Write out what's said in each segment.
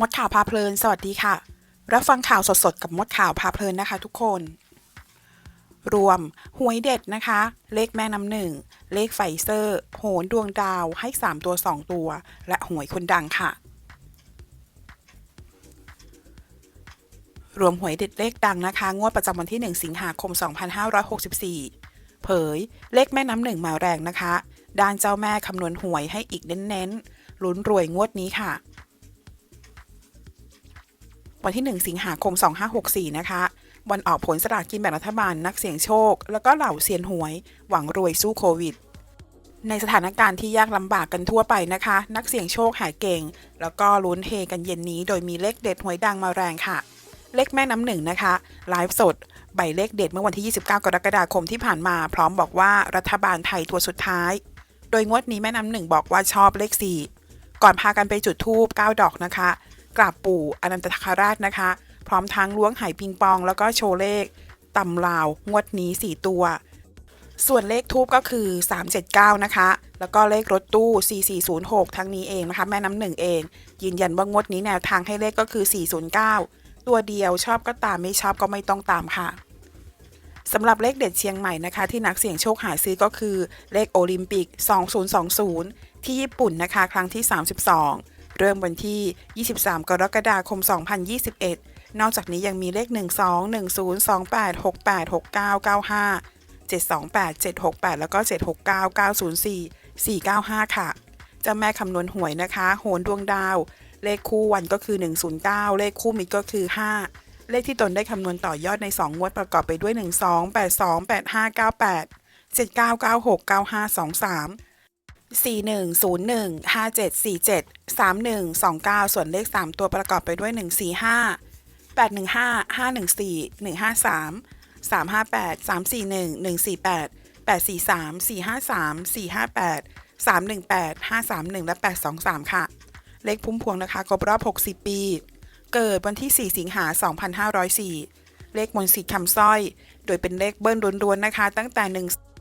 มดข่าวพาเพลิน สวัสดีค่ะ รับฟังข่าวสดๆ กับมดข่าวพาเพลินนะคะทุกคน รวมหวยเด็ดนะคะ เลขแม่น้ำหนึ่ง เลขไฟเซอร์ โหนดวงดาวให้ 3 ตัว 2 ตัว และหวยคนดังค่ะ รวมหวยเด็ดเลขดังนะคะ งวดประจำวันที่ 1 สิงหาคม 2564 เผย เลขแม่น้ำหนึ่งมาแรงนะคะ ด้านเจ้าแม่คำนวณหวยให้อีกเน้นๆลุ้นรวยงวดนี้ค่ะ วันที่ 1 สิงหาคม 2564 นะคะ วันออกผลสลากกินแบ่งรัฐบาลนักเสี่ยงโชค แล้วก็เหล่าเซียนหวย หวังรวยสู้โควิด ในสถานการณ์ที่ยากลำบากกันทั่วไปนะคะ นักเสี่ยงโชคหายเก่ง แล้วก็ลุ้นเฮกันเย็นนี้ โดยมีเลขเด็ดหวยดังมาแรงค่ะ เลขแม่น้ำหนึ่งนะคะไลฟ์สดใบเลขเด็ดเมื่อวันที่ 29 กรกฎาคมที่ผ่านมา พร้อมบอกว่ารัฐบาลไทยตัวสุดท้าย โดยงวดนี้แม่น้ำหนึ่งบอกว่าชอบเลข4ก่อนพากันไปจุดธูป9ดอกนะคะ กราบปู่อนันตคราชนะคะ พร้อมทั้งล้วงไหปิงปอง แล้วก็โชว์เลขตำลาวงวดนี้ 4 ตัว ส่วนเลขทูบก็คือ 379 นะคะ แล้วก็เลขรถตู้ 4406 ทั้งนี้เองนะคะ แม่น้ำหนึ่งเอง ยืนยันว่างวดนี้แนวทางให้เลขก็คือ 409 ตัวเดียวชอบก็ตามไม่ชอบก็ไม่ต้องตามค่ะสำหรับเลขเด็ดเชียงใหม่นะคะ ที่นักเสี่ยงโชคหาซื้อก็คือเลขโอลิมปิก 2020 ที่ญี่ปุ่นนะคะ ครั้งที่ 32 เริ่มวันที่ 23 กรกฎาคม 2021 นอกจากนี้ยังมีเลข 12 10 28 68 69 95 728 768 แล้วก็ 769 904 495 ค่ะเจ้าแม่คำนวณหวยนะคะ โหนดวงดาว เลขคู่วันก็คือ 109 เลขคู่มิตรก็คือ 5 เลขที่ตนได้คำนวณต่อยอดใน 2 งวดประกอบไปด้วย 12 82 85 98 7996 9523 410157473129 ส่วนเลข 3 ตัวประกอบไปด้วย 145 815 514 153 358 341 148 843 453 458 318 531 และ 823 ค่ะ เลขพุ่มพวงนะคะครบรอบ 60 ปี เกิดวันที่ 4 สิงหา 2504 เลขมนต์สิทธิ์คำสร้อย โดยเป็นเลขเบิ้ลรวนๆนะคะ ตั้งแต่ 1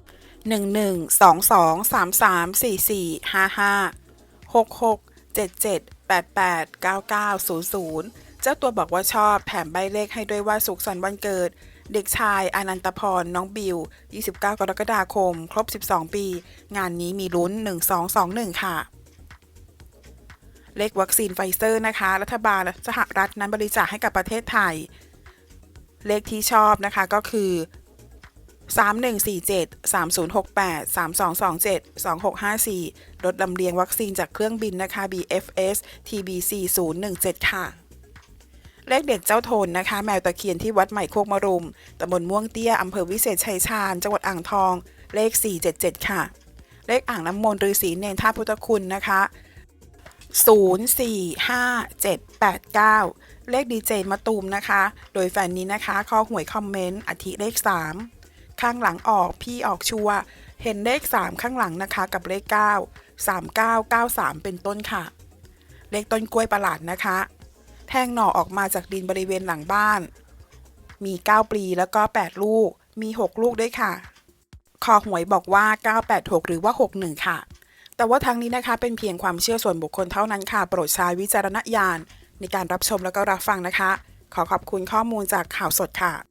1 1 2 2 3 3 4 4 5 5 6 6 7 7 8 8 9 9 0 0 เจ้าตัวบอกว่าชอบแถมใบเลขให้ด้วยว่าสุขสันต์วันเกิด เด็กชายอนันตพร น้องบิว 29 กรกฎาคม ครบ 12 ปี งานนี้มีลุ้น 1221 ค่ะเลขวัคซีนไฟเซอร์นะคะ รัฐบาลสหรัฐนั้นบริจาคให้กับประเทศไทย เลขที่ชอบนะคะก็คือ 3147 3068 3227 2654ลดลำเลียงวัคซีนจากเครื่องบินนะคะ BFS TBC 017 ค่ะเลขเด็ดเจ้าโทนนะคะ แมวตะเคียนที่วัดใหม่โคกมรุมตำบลม่วงเตี้ย อำเภอวิเศษชัยชาญ จังหวัดอ่างทอง เลข 477 ค่ะ เลขอ่างน้ำมนต์ฤาษีเนรท่าพุทธคุณนะคะ 045789 เลขดีเจมะตูมนะคะ โดยแฟนนี้นะคะ ข้อหวยคอมเมนต์อาทิเลข 3 ข้างหลังออกพี่ออกชัวเห็นเลข 3 ข้างหลังนะคะ กับเลข 9 3993 เป็นต้นค่ะ เลขต้นกล้วยประหลาดนะคะ แทงหน่อออกมาจากดินบริเวณหลังบ้าน มี 9 ปลีแล้วก็ 8 ลูก มี 6 ลูกด้วยค่ะคอหวยบอกว่า 986 หรือว่า 61 ค่ะ แต่ว่าทั้งนี้นะคะเป็นเพียงความเชื่อส่วนบุคคลเท่านั้นค่ะ โปรดใช้วิจารณญาณในการรับชมแล้วก็รับฟังนะคะ ขอขอบคุณข้อมูลจากข่าวสดค่ะ